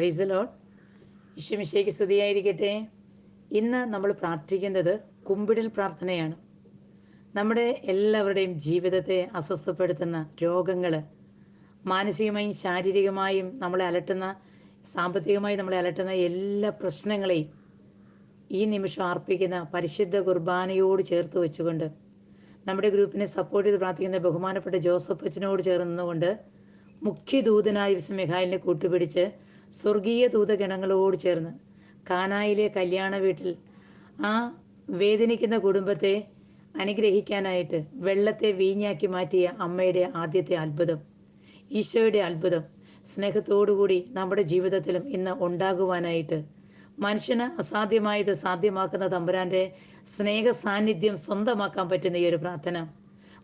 Price load ഈശ്വമിശയ്ക്ക് സ്തുതിയായിരിക്കട്ടെ. ഇന്ന് നമ്മൾ പ്രാർത്ഥിക്കുന്നത് കുമ്പിടൽ പ്രാർത്ഥനയാണ്. നമ്മുടെ എല്ലാവരുടെയും ജീവിതത്തെ അസ്വസ്ഥപ്പെടുത്തുന്ന രോഗങ്ങൾ മാനസികമായും ശാരീരികമായും നമ്മളെ അലട്ടുന്ന സാമ്പത്തികമായി നമ്മളെ അലട്ടുന്ന എല്ലാ പ്രശ്നങ്ങളെയും ഈ നിമിഷം അർപ്പിക്കുന്ന പരിശുദ്ധ കുർബാനയോട് ചേർത്ത് വെച്ചുകൊണ്ട് നമ്മുടെ ഗ്രൂപ്പിനെ സപ്പോർട്ട് ചെയ്ത് പ്രാർത്ഥിക്കുന്ന ബഹുമാനപ്പെട്ട ജോസഫ് അച്ഛനോട് ചേർന്നുകൊണ്ട് മുഖ്യ ദൂതനായ വിശുദ്ധ മിഖായിലിനെ കൂട്ടുപിടിച്ച് സ്വർഗീയ ദൂതഗണങ്ങളോട് ചേർന്ന് കാനായിലെ കല്യാണ വീട്ടിൽ ആ വേദനിക്കുന്ന കുടുംബത്തെ അനുഗ്രഹിക്കാനായിട്ട് വെള്ളത്തെ വീഞ്ഞാക്കി മാറ്റിയ അമ്മയുടെ ആദ്യത്തെ അത്ഭുതം ഈശോയുടെ അത്ഭുതം. സ്നേഹത്തോടുകൂടി നമ്മുടെ ജീവിതത്തിലും ഇന്ന് ഉണ്ടാകുവാനായിട്ട് മനുഷ്യന് അസാധ്യമായത് സാധ്യമാക്കുന്ന തമ്പുരാന്റെ സ്നേഹ സാന്നിധ്യം സ്വന്തമാക്കാൻ പറ്റുന്ന ഈ ഒരു പ്രാർത്ഥന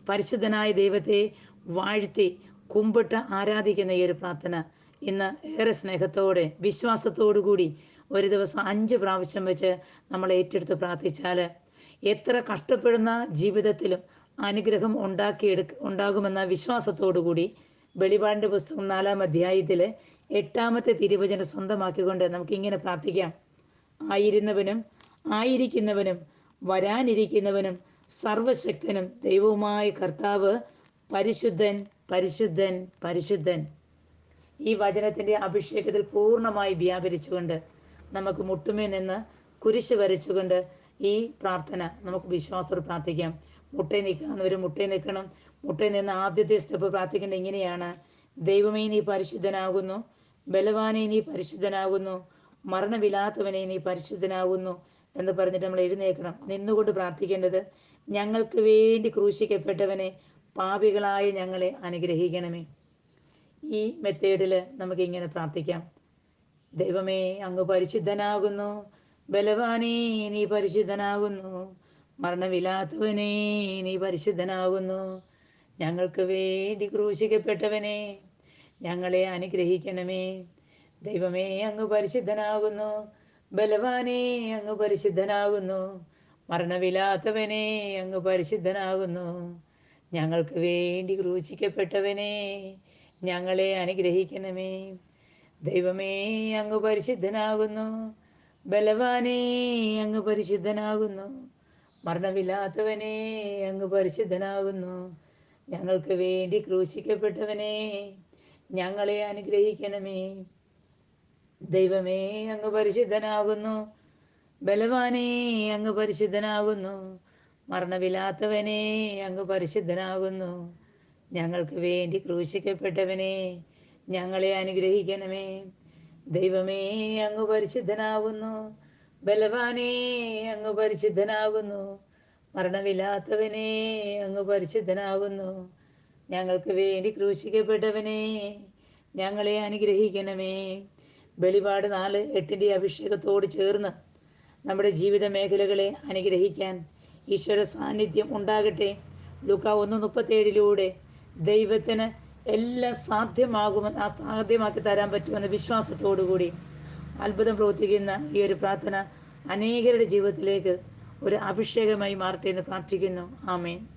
പരിശുദ്ധനായ ദൈവത്തെ വാഴ്ത്തി കുമ്പിട്ട് ആരാധിക്കുന്ന ഈ ഒരു പ്രാർത്ഥന ഇന്ന് ഏറെ സ്നേഹത്തോടെ വിശ്വാസത്തോടു കൂടി ഒരു ദിവസം അഞ്ച് പ്രാവശ്യം വെച്ച് നമ്മൾ ഏറ്റെടുത്ത് പ്രാർത്ഥിച്ചാൽ എത്ര കഷ്ടപ്പെടുന്ന ജീവിതത്തിലും അനുഗ്രഹം ഉണ്ടാക്കിയെടുക്ക ഉണ്ടാകുമെന്ന വിശ്വാസത്തോടു കൂടി വെളിപാടിന്റെ പുസ്തകം നാലാം അധ്യായത്തിലെ എട്ടാമത്തെ തിരുവചനം സ്വന്തമാക്കിക്കൊണ്ട് നമുക്കിങ്ങനെ പ്രാർത്ഥിക്കാം. ആയിരുന്നവനും ആയിരിക്കുന്നവനും വരാനിരിക്കുന്നവനും സർവശക്തനും ദൈവവുമായ കർത്താവ് പരിശുദ്ധൻ പരിശുദ്ധൻ പരിശുദ്ധൻ. ഈ വചനത്തിന്റെ അഭിഷേകത്തിൽ പൂർണമായി വ്യാപരിച്ചുകൊണ്ട് നമുക്ക് മുട്ടുമേ നിന്ന് കുരിശ് വരച്ചുകൊണ്ട് ഈ പ്രാർത്ഥന നമുക്ക് വിശ്വാസത്തോട് പ്രാർത്ഥിക്കാം. മുട്ടയിൽ നിൽക്കാവുന്നവർ മുട്ടയിൽ നിൽക്കണം. മുട്ടയിൽ നിന്ന് ആദ്യത്തെ സ്റ്റെപ്പ് പ്രാർത്ഥിക്കേണ്ടത് ഇങ്ങനെയാണ്. ദൈവമേ നീ പരിശുദ്ധനാകുന്നു. ബലവാനെ നീ പരിശുദ്ധനാകുന്നു. മരണമില്ലാത്തവനെ നീ പരിശുദ്ധനാകുന്നു എന്ന് പറഞ്ഞിട്ട് നമ്മൾ എഴുന്നേൽക്കണം. നിന്നുകൊണ്ട് പ്രാർത്ഥിക്കേണ്ടത് ഞങ്ങൾക്ക് വേണ്ടി ക്രൂശിക്കപ്പെട്ടവനെ പാപികളായ ഞങ്ങളെ അനുഗ്രഹിക്കണമേ. ഈ മെത്തേഡിൽ നമുക്ക് ഇങ്ങനെ പ്രാർത്ഥിക്കാം. ദൈവമേ അങ്ങ് പരിശുദ്ധനാകുന്നു. ബലവാനേ നീ പരിശുദ്ധനാകുന്നു. മരണമില്ലാത്തവനേ നീ പരിശുദ്ധനാകുന്നു. ഞങ്ങൾക്ക് വേണ്ടി ക്രൂശിക്കപ്പെട്ടവനെ ഞങ്ങളെ അനുഗ്രഹിക്കണമേ. ദൈവമേ അങ്ങ് പരിശുദ്ധനാകുന്നു. ബലവാനേ അങ്ങ് പരിശുദ്ധനാകുന്നു. മരണമില്ലാത്തവനെ അങ്ങ് പരിശുദ്ധനാകുന്നു. ഞങ്ങൾക്ക് വേണ്ടി ക്രൂശിക്കപ്പെട്ടവനെ ഞങ്ങളെ അനുഗ്രഹിക്കണമേ. ദൈവമേ അങ്ങ് പരിശുദ്ധനാകുന്നു. ബലവാനേ അങ്ങ് പരിശുദ്ധനാകുന്നു. മരണമില്ലാത്തവനെ അങ്ങ് പരിശുദ്ധനാകുന്നു. ഞങ്ങൾക്ക് വേണ്ടി ക്രൂശിക്കപ്പെട്ടവനെ ഞങ്ങളെ അനുഗ്രഹിക്കണമേ. ദൈവമേ അങ്ങ് പരിശുദ്ധനാകുന്നു. ബലവാനേ അങ്ങ് പരിശുദ്ധനാകുന്നു. മരണമില്ലാത്തവനെ അങ്ങ് പരിശുദ്ധനാകുന്നു. ഞങ്ങൾക്ക് വേണ്ടി ക്രൂശിക്കപ്പെട്ടവനെ ഞങ്ങളെ അനുഗ്രഹിക്കണമേ. ദൈവമേ അങ്ങ് പരിശുദ്ധനാകുന്നു. ബലവാനേ അങ്ങ് പരിശുദ്ധനാകുന്നു. മരണമില്ലാത്തവനെ അങ്ങ് പരിശുദ്ധനാകുന്നു. ഞങ്ങൾക്ക് വേണ്ടി ക്രൂശിക്കപ്പെട്ടവനെ ഞങ്ങളെ അനുഗ്രഹിക്കണമേ. വെളിപാട് നാല് എട്ടിന്റെ അഭിഷേകത്തോട് ചേർന്ന് നമ്മുടെ ജീവിത മേഖലകളെ അനുഗ്രഹിക്കാൻ ഈശ്വര സാന്നിധ്യം ഉണ്ടാകട്ടെ. ലുക്ക ഒന്ന് മുപ്പത്തേഴിലൂടെ ദൈവത്തിന് എല്ലാം സാധ്യമാകുമെന്ന് സാധ്യമാക്കി തരാൻ പറ്റുമെന്ന വിശ്വാസത്തോടു കൂടി അത്ഭുതം പ്രവർത്തിക്കുന്ന ഈ ഒരു പ്രാർത്ഥന അനേകരുടെ ജീവിതത്തിലേക്ക് ഒരു അഭിഷേകമായി മാറട്ടെ എന്ന് പ്രാർത്ഥിക്കുന്നു. ആമേൻ.